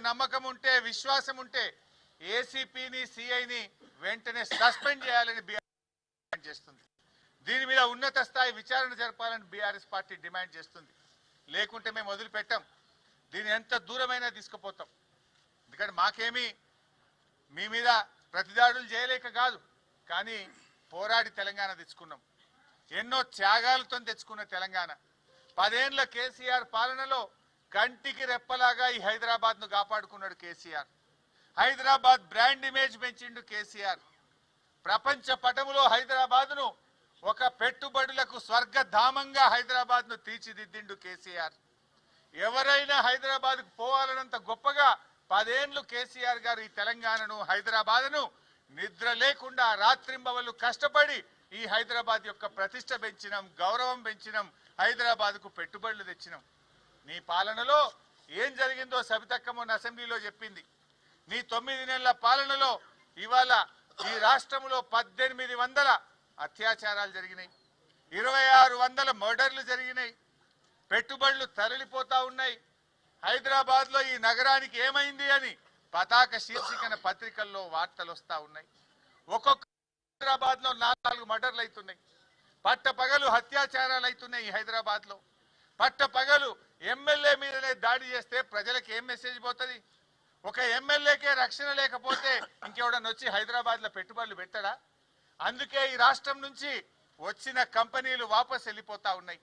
నమ్మకం ఉంటే విశ్వాసం ఉంటే ఏసీపీని సిఐని వెంటనే సస్పెండ్ చేయాలని బీఆర్ చేస్తుంది. దీని మీద ఉన్నత స్థాయి విచారణ జరపాలని బీఆర్ఎస్ పార్టీ డిమాండ్ చేస్తుంది. లేకుంటే మేము వదిలిపెట్టాం. దీన్ని ఎంత దూరమైనా తీసుకుపోతాం. ఎందుకంటే మాకేమీ మీ మీద ప్రతిదాడులు చేయలేక కాదు. కానీ పోరాడి తెలంగాణ తెచ్చుకున్నాం. ఎన్నో త్యాగాలతో తెచ్చుకున్న తెలంగాణ. పదేళ్ళ కేసీఆర్ పాలనలో కంటికి రెప్పలాగా ఈ హైదరాబాద్ను కాపాడుకున్నాడు కేసీఆర్. హైదరాబాద్ బ్రాండ్ ఇమేజ్ పెంచిండు కేసీఆర్. ప్రపంచ పటములో హైదరాబాద్ను ఒక పెట్టుబడులకు స్వర్గధామంగా హైదరాబాద్ను తీర్చిదిద్దిండు కేసీఆర్. ఎవరైనా హైదరాబాద్ పోవాలనంత గొప్పగా పదేండ్లు కేసీఆర్ గారు ఈ తెలంగాణను హైదరాబాద్ను నిద్ర లేకుండా రాత్రింబవళ్ళు కష్టపడి ఈ హైదరాబాద్ యొక్క ప్రతిష్ట పెంచినాం గౌరవం పెంచినాం హైదరాబాద్కు పెట్టుబడులు తెచ్చినాం. నీ పాలనలో ఏం జరిగిందో సబితక్క మొన్న అసెంబ్లీలో చెప్పింది. నీ తొమ్మిది నెలల పాలనలో ఇవాళ ఈ రాష్ట్రంలో పద్దెనిమిది వందల అత్యాచారాలు జరిగినాయి. ఇరవై ఆరు వందల మర్డర్లు జరిగినాయి. పెట్టుబడులు తరలిపోతా ఉన్నాయి. హైదరాబాద్లో ఈ నగరానికి ఏమైంది అని పతాక శీర్షికన పత్రికల్లో వార్తలు వస్తూ ఉన్నాయి. ఒక్కొక్క హైదరాబాద్లో నాలుగు మర్డర్లు అవుతున్నాయి. పట్ట పగలు అత్యాచారాలు అవుతున్నాయి ఈ హైదరాబాద్లో. పట్ట పగలు ఎమ్మెల్యే మీదనే దాడి చేస్తే ప్రజలకు ఏం మెసేజ్ పోతుంది? ఒక ఎమ్మెల్యేకే రక్షణ లేకపోతే ఇంకెవడన్నా వచ్చి హైదరాబాద్లో పెట్టుబడులు పెట్టడా? అందుకే ఈ రాష్ట్రం నుంచి వచ్చిన కంపెనీలు వాపస్ వెళ్ళిపోతా ఉన్నాయి.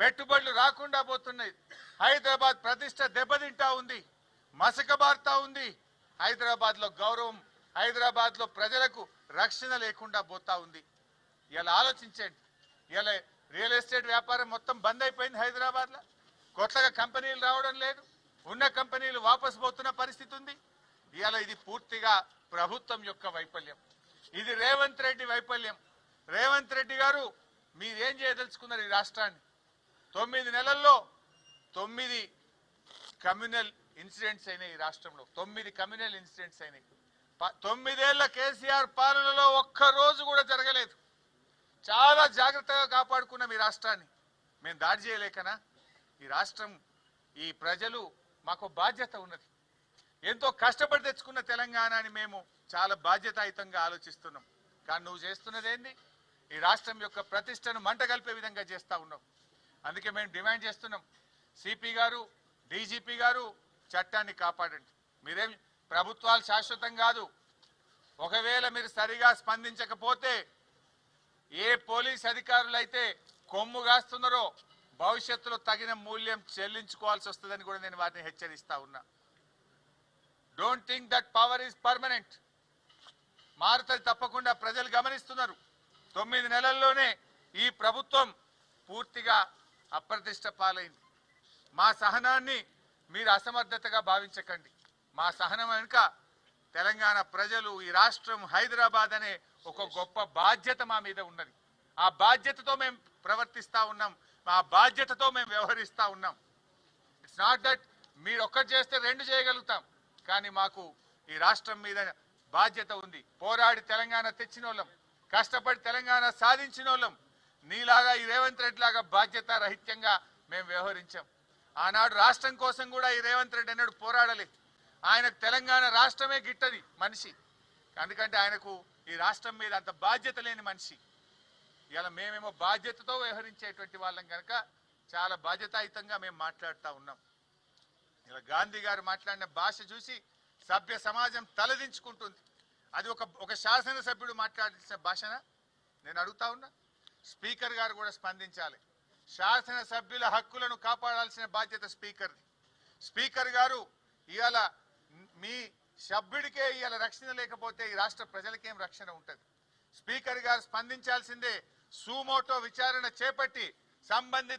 పెట్టుబడులు రాకుండా పోతున్నాయి. హైదరాబాద్ ప్రతిష్ట దెబ్బతింటా ఉంది. మసకబారుతా ఉంది. హైదరాబాద్లో గౌరవం హైదరాబాద్లో ప్రజలకు రక్షణ లేకుండా పోతా ఉంది. ఇలా ఆలోచించండి. ఇలా రియల్ ఎస్టేట్ వ్యాపారం మొత్తం బంద్ అయిపోయింది హైదరాబాద్లో. కొత్తగా కంపెనీలు రావడం లేదు. ఉన్న కంపెనీలు వాపస్ పోతున్న పరిస్థితి ఉంది. ఇలా ఇది పూర్తిగా ప్రభుత్వం యొక్క వైఫల్యం. ఇది రేవంత్ రెడ్డి వైఫల్యం. రేవంత్ రెడ్డి గారు మీరేం చేయదలుచుకున్నారు ఈ రాష్ట్రాన్ని? తొమ్మిది నెలల్లో తొమ్మిది కమ్యూనల్ ఇన్సిడెంట్స్ అయినాయి ఈ రాష్ట్రంలో. తొమ్మిది కమ్యూనల్ ఇన్సిడెంట్స్ అయినాయి. ప- తొమ్మిదేళ్ళ కేసీఆర్ పాలనలో ఒక్క రోజు కూడా జరగలేదు. చాలా జాగ్రత్తగా కాపాడుకున్నాం ఈ రాష్ట్రాన్ని. మేము దాడి చేయలేకనా? ఈ రాష్ట్రం ఈ ప్రజలు మాకు బాధ్యత ఉన్నది. ఎంతో కష్టపడి తెచ్చుకున్న తెలంగాణని మేము చాలా బాధ్యతాయుతంగా ఆలోచిస్తున్నాం. కానీ నువ్వు చేస్తున్నది ఏంది? ఈ రాష్ట్రం యొక్క ప్రతిష్టను మంట కలిపే విధంగా చేస్తూ ఉన్నావు. అందుకే మేము డిమాండ్ చేస్తున్నాం. సిపి గారు డీజీపీ గారు చట్టాన్ని కాపాడండి. మీరేం ప్రభుత్వాలు శాశ్వతం కాదు. ఒకవేళ మీరు సరిగా స్పందించకపోతే ఏ పోలీస్ అధికారులైతే కొమ్ము కాస్తున్నారో భవిష్యత్తులో తగిన మూల్యం చెల్లించుకోవాల్సి వస్తుందని కూడా నేను వారిని హెచ్చరిస్తా ఉన్నా. Don't think that power is permanent మారుతుంది తప్పకుండా ప్రజలు గమనిస్తున్నారు. తొమ్మిది నెలల్లోనే ఈ ప్రభుత్వం పూర్తిగా అప్రతిష్ట పాలైంది. మా సహనాన్ని మీరు అసమర్థతగా భావించకండి. మా సహనం వెనుక తెలంగాణ ప్రజలు ఈ రాష్ట్రం హైదరాబాద్ అనే ఒక గొప్ప బాధ్యత మా మీద ఉన్నది. ఆ బాధ్యతతో మేము ప్రవర్తిస్తూ ఉన్నాం. ఆ బాధ్యతతో మేము వ్యవహరిస్తా ఉన్నాం. ఇట్స్ నాట్ దట్ మీరు ఒక్కటి చేస్తే రెండు చేయగలుగుతాం. కానీ మాకు ఈ రాష్ట్రం మీద బాధ్యత ఉంది. పోరాడి తెలంగాణ తెచ్చిన కష్టపడి తెలంగాణ సాధించిన వాళ్ళం నీలాగా ఈ రేవంత్ రెడ్డి లాగా బాధ్యత రహిత్యంగా మేము వ్యవహరించాం. ఆనాడు రాష్ట్రం కోసం కూడా ఈ రేవంత్ రెడ్డి అన్నాడు పోరాడలే. ఆయనకు తెలంగాణ రాష్ట్రమే గిట్టది మనిషి. ఎందుకంటే ఆయనకు ఈ రాష్ట్రం మీద అంత బాధ్యత లేని మనిషి. ఇలా మేమేమో బాధ్యతతో వ్యవహరించేటువంటి వాళ్ళం కనుక చాలా బాధ్యతాయుతంగా మేము మాట్లాడుతూ ఉన్నాం. ఇలా గాంధీ గారు మాట్లాడిన భాష చూసి సభ్య సమాజం తలదించుకుంటుంది. అది ఒక ఒక శాసనసభ్యుడు మాట్లాడాల్సిన భాషన? నేను అడుగుతా ఉన్నా. స్పీకర్ గారు కూడా స్పందించాలి. శాసనసభ్యుల హక్కులను కాపాడాల్సిన బాధ్యత స్పీకర్ది. స్పీకర్ గారు ఇవాళ మీ సభ్యుడికే ఇవాళ రక్షణ లేకపోతే ఈ రాష్ట్ర ప్రజలకేం రక్షణ ఉంటుంది? స్పీకర్ గారు స్పందించాల్సిందే సూమోటో విచారణ చేపట్టి సంబంధిత